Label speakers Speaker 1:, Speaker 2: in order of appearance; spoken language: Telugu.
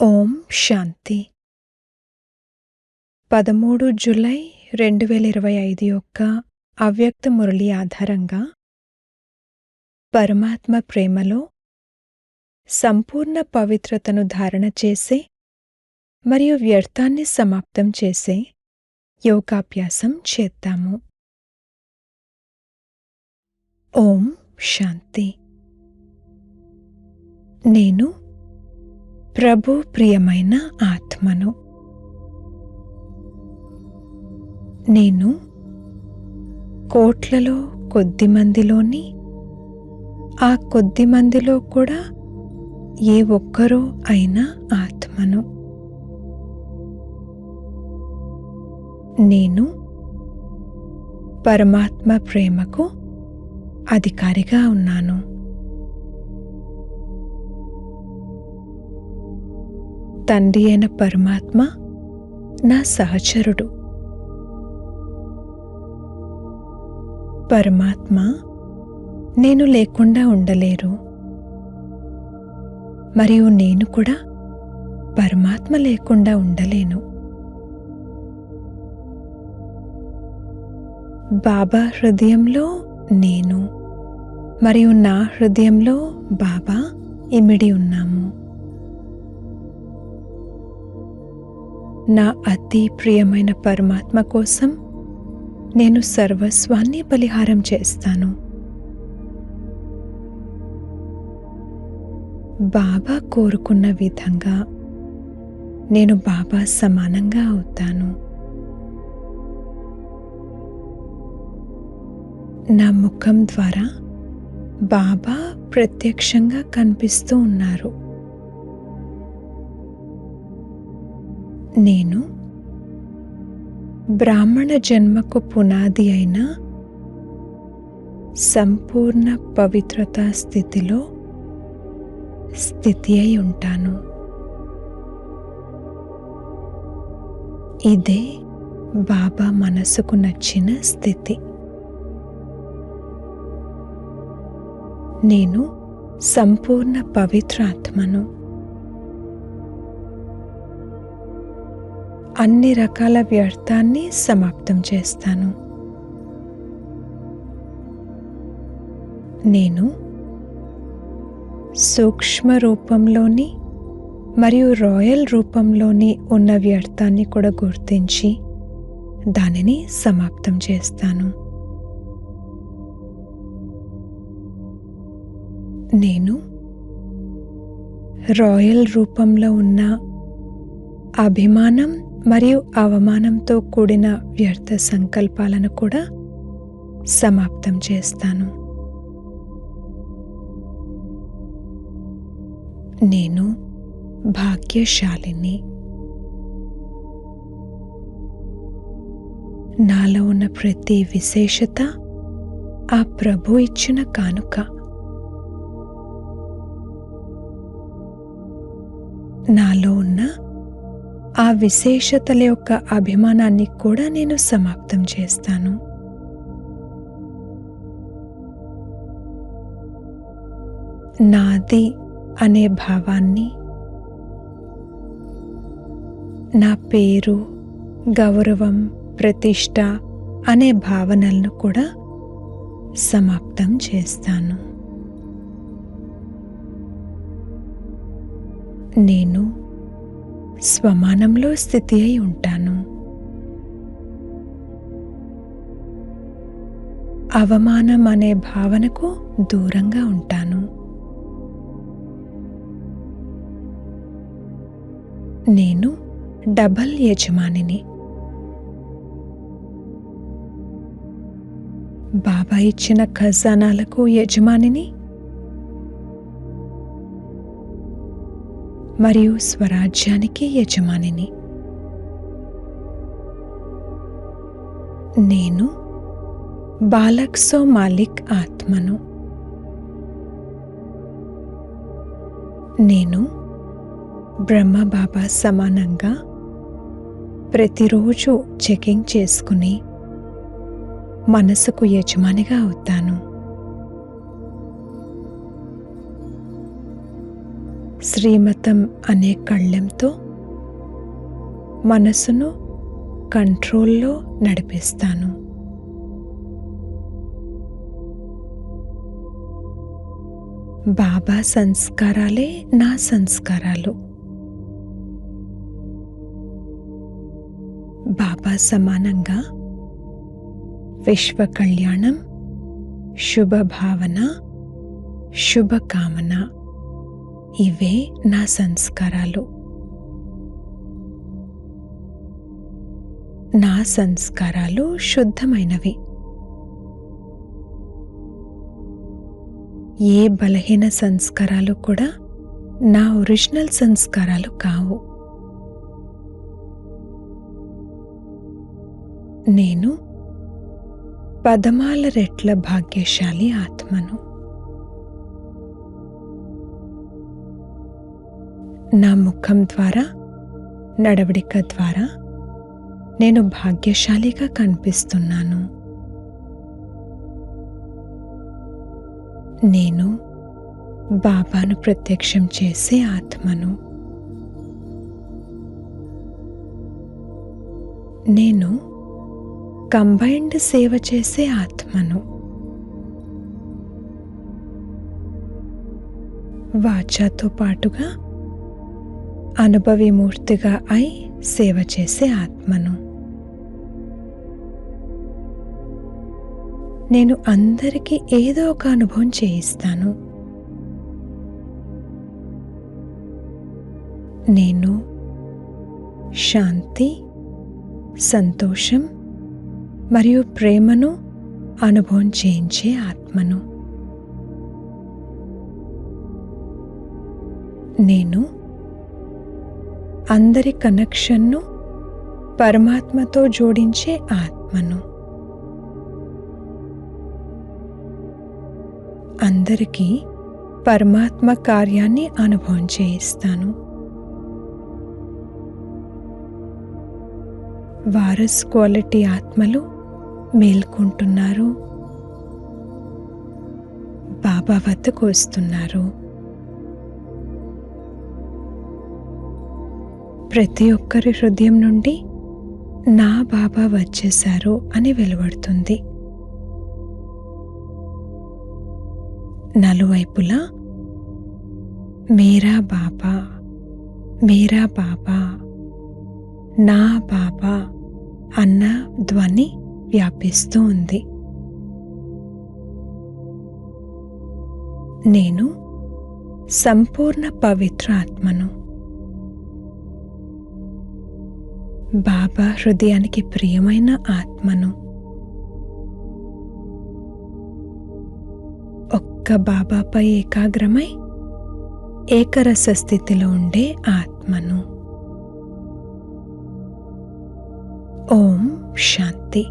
Speaker 1: ఓం శాంతి. పదమూడు జులై రెండు వేల ఇరవై ఐదు యొక్క అవ్యక్త మురళి ఆధారంగా పరమాత్మ ప్రేమలో సంపూర్ణ పవిత్రతను ధారణ చేసే మరియు వ్యర్థాన్ని సమాప్తం చేసే యోగాభ్యాసం చేద్దాము. ఓం శాంతి. నేను ప్రభు ప్రియమైన ఆత్మను. నేను కోట్లలో కొద్ది మందిలోని ఆ కొద్ది మందిలో కూడా ఏ ఒక్కరూ అయిన ఆత్మను. నేను పరమాత్మ ప్రేమకు అధికారిగా ఉన్నాను. తండ్రి అయిన పరమాత్మ నా సహచరుడు. పరమాత్మ నేను లేకుండా ఉండలేరు. మరియు నేను కూడా పరమాత్మ లేకుండా ఉండలేను. బాబా హృదయంలో నేను మరియు నా హృదయంలో బాబా ఇమిడి ఉన్నాము. నా అతి ప్రియమైన పరమాత్మ కోసం నేను సర్వస్వాన్ని బలిహారం చేస్తాను. బాబా కోరుకున్న విధంగా నేను బాబా సమానంగా అవుతాను. నా ముఖం ద్వారా బాబా ప్రత్యక్షంగా కనిపిస్తూ ఉన్నారు. నేను బ్రాహ్మణ జన్మకు పునాది అయిన సంపూర్ణ పవిత్రతా స్థితిలో స్థితి అయి ఉంటాను. ఇదే బాబా మనసుకు నచ్చిన స్థితి. నేను సంపూర్ణ పవిత్రాత్మను అన్ని రకాల వ్యర్థాన్ని సమాప్తం చేస్తాను. నేను సూక్ష్మ రూపంలోని మరియు రాయల్ రూపంలోని ఉన్న వ్యర్థాన్ని కూడా గుర్తించి దానిని సమాప్తం చేస్తాను. నేను రాయల్ రూపంలో ఉన్న అభిమానం మరియు అవమానంతో కూడిన వ్యర్థ సంకల్పాలను కూడా సమాప్తం చేస్తాను. నేను భాగ్యశాలిని. నాలో ఉన్న ప్రతి విశేషత ఆ ప్రభు ఇచ్చిన కానుక. నాలో ఉన్న ఆ విశేషతల యొక్క అభిమానాన్ని కూడా నేను సమాప్తం చేస్తాను. నాది అనే భావాన్ని నా పేరు గౌరవం ప్రతిష్ట అనే భావనలను కూడా సమాప్తం చేస్తాను. నేను స్వమానంలో స్థితి అయి ఉంటాను. అవమానం అనే భావనకు దూరంగా ఉంటాను. నేను డబల్ యజమానిని. బాబా ఇచ్చిన ఖజానాలకు యజమానిని. మరియు స్వరాజ్యానికి యజమానిని. నేను బాలక్సో మాలిక్ ఆత్మను. నేను బ్రహ్మ బాబా సమానంగా ప్రతిరోజు చెకింగ్ చేసుకుని మనసుకు యజమానిగా అవుతాను. శ్రీమతం అనే కళ్ళెంతో మనసును కంట్రోల్లో నడిపిస్తాను. బాబా సంస్కారాలే నా సంస్కారాలు. బాబా సమానంగా విశ్వ కళ్యాణం శుభభావన శుభకామన ఇవే నా సంస్కారాలు. నా సంస్కారాలు శుద్ధమైనవి. ఏ బలహీన సంస్కారాలు కూడా నా ఒరిజినల్ సంస్కారాలు కావు. నేను పదమాల రెట్ల భాగ్యశాలి ఆత్మను. నా ముఖం ద్వారా నడవడిక ద్వారా నేను భాగ్యశాలిగా కనిపిస్తున్నాను. నేను బాబాను ప్రత్యక్షం చేసే ఆత్మను. నేను కంబైన్డ్ సేవ చేసే ఆత్మను. వాచాతో పాటుగా అనుభవిమూర్తిగా అయి సేవ చేసే ఆత్మను. నేను అందరికీ ఏదో ఒక అనుభవం చేయిస్తాను. నేను శాంతి సంతోషం మరియు ప్రేమను అనుభవం చేయించే ఆత్మను. నేను అందరి కనెక్షన్ను పరమాత్మతో జోడించే ఆత్మను. అందరికీ పరమాత్మ కార్యాన్ని అనుభవం చేయిస్తాను. వారస్ క్వాలిటీ ఆత్మలు మేల్కొంటున్నారు. బాబా వద్దకు వస్తున్నారు. ప్రతి ఒక్కరి హృదయం నుండి నా బాబా వచ్చేశారు అని వెలువడుతుంది. నలువైపులా మేరా బాబా మేరా బాబా నా బాబా అన్న ధ్వని వ్యాపిస్తూ ఉంది. నేను సంపూర్ణ పవిత్ర ఆత్మను బాబా హృదయానికి ప్రియమైన ఆత్మను. ఒక్క బాబాపై ఏకాగ్రమై ఏకరస స్థితిలో ఉండే ఆత్మను. ఓం శాంతి.